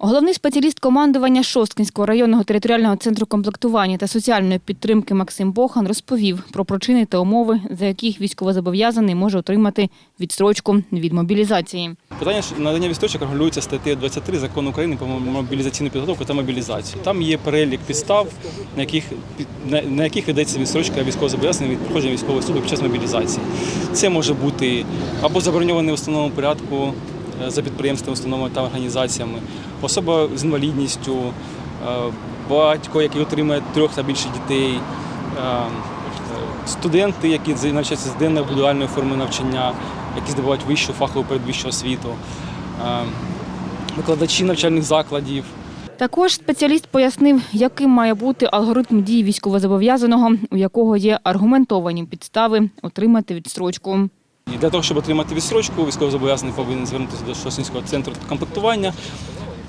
Головний спеціаліст командування Шосткинського районного територіального центру комплектування та соціальної підтримки Максим Бохан розповів про причини та умови, за яких військовозобов'язаний може отримати відстрочку від мобілізації. Питання надання відстрочок регулюється статтею 23 закону України про мобілізаційну підготовку та мобілізацію. Там є перелік підстав, на яких на, яких видається відстрочка військовозобов'язаних від проходження військової служби під час мобілізації. Це може бути або заброньований в установленому порядку за підприємствами, установами та організаціями, особа з інвалідністю, е, батько, який отримує трьох та більше дітей. е, студенти, які навчаються з денної індивідуальної форми навчання, які здобувають вищу фахову передвищу освіту, е, викладачі навчальних закладів. Також спеціаліст пояснив, яким має бути алгоритм дії військовозобов'язаного, у якого є аргументовані підстави отримати відстрочку. І для того, щоб отримати відстрочку, військовозобов'язаний повинен звернутися до Шосинського центру комплектування,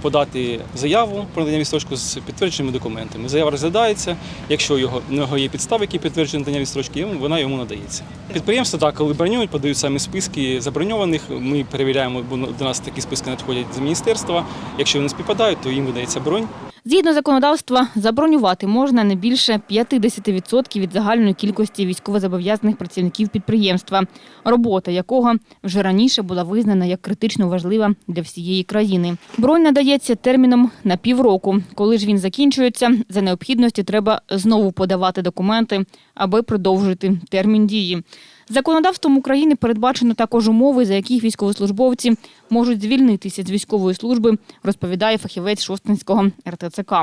подати заяву про надання відстрочку з підтвердженими документами. Заява розглядається. Якщо його, в нього є підстави, які підтверджують надання відстрочки, вона йому надається. Підприємства так, коли бронюють, подають самі списки заброньованих. Ми перевіряємо, бо до нас такі списки надходять з міністерства. Якщо вони співпадають, то їм видається бронь. Згідно законодавства, забронювати можна не більше 50% від загальної кількості військовозобов'язаних працівників підприємства, робота якого вже раніше була визнана як критично важлива для всієї країни. Бронь надається терміном на півроку. Коли ж він закінчується, за необхідності треба знову подавати документи, аби продовжити термін дії. Законодавством України передбачено також умови, за яких військовослужбовці можуть звільнитися з військової служби, розповідає фахівець Шостинського РТЦК.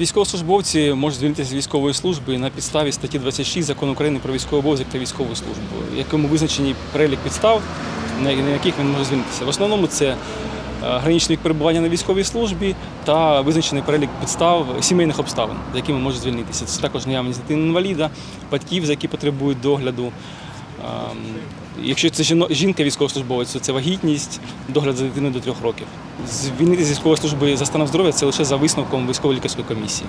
Військовослужбовці можуть звільнитися з військової служби на підставі статті 26 закону України про військовий обов'язок та військову службу, якому визначені перелік підстав, на яких він може звільнитися. В основному це е, граничний перебування на військовій службі та визначений перелік підстав сімейних обставин, за якими може звільнитися. Це також наявність дитини інваліда, батьків, за які потребують догляду. Ем, Якщо це жінка військовослужбовець, то це вагітність, догляд за дитиною до трьох років. Звільнити з військової служби за станом здоров'я це лише за висновком військово-лікарської комісії,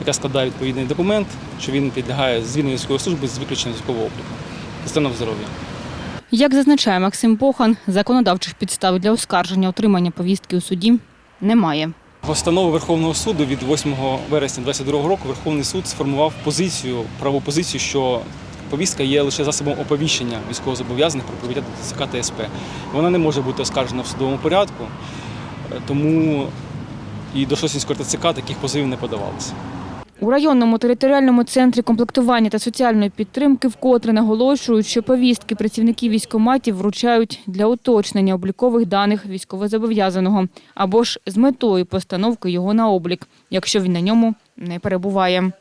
яка складає відповідний документ, що він підлягає звільненню військової служби з виключенням військового обліку за станом здоров'я. Як зазначає Максим Похан, законодавчих підстав для оскарження отримання повістки у суді немає. Постанови Верховного суду від 8 вересня 2022 року Верховний суд сформував позицію, правову позицію, що повістка є лише засобом оповіщення військовозобов'язаних про прибуття до ТЦК та СП. Вона не може бути оскаржена в судовому порядку, е, тому і до Шосінського ТЦК таких позовів не подавалося. У районному територіальному центрі комплектування та соціальної підтримки вкотре наголошують, що повістки працівників військкоматів вручають для уточнення облікових даних військовозобов'язаного або ж з метою постановки його на облік, якщо він на ньому не перебуває.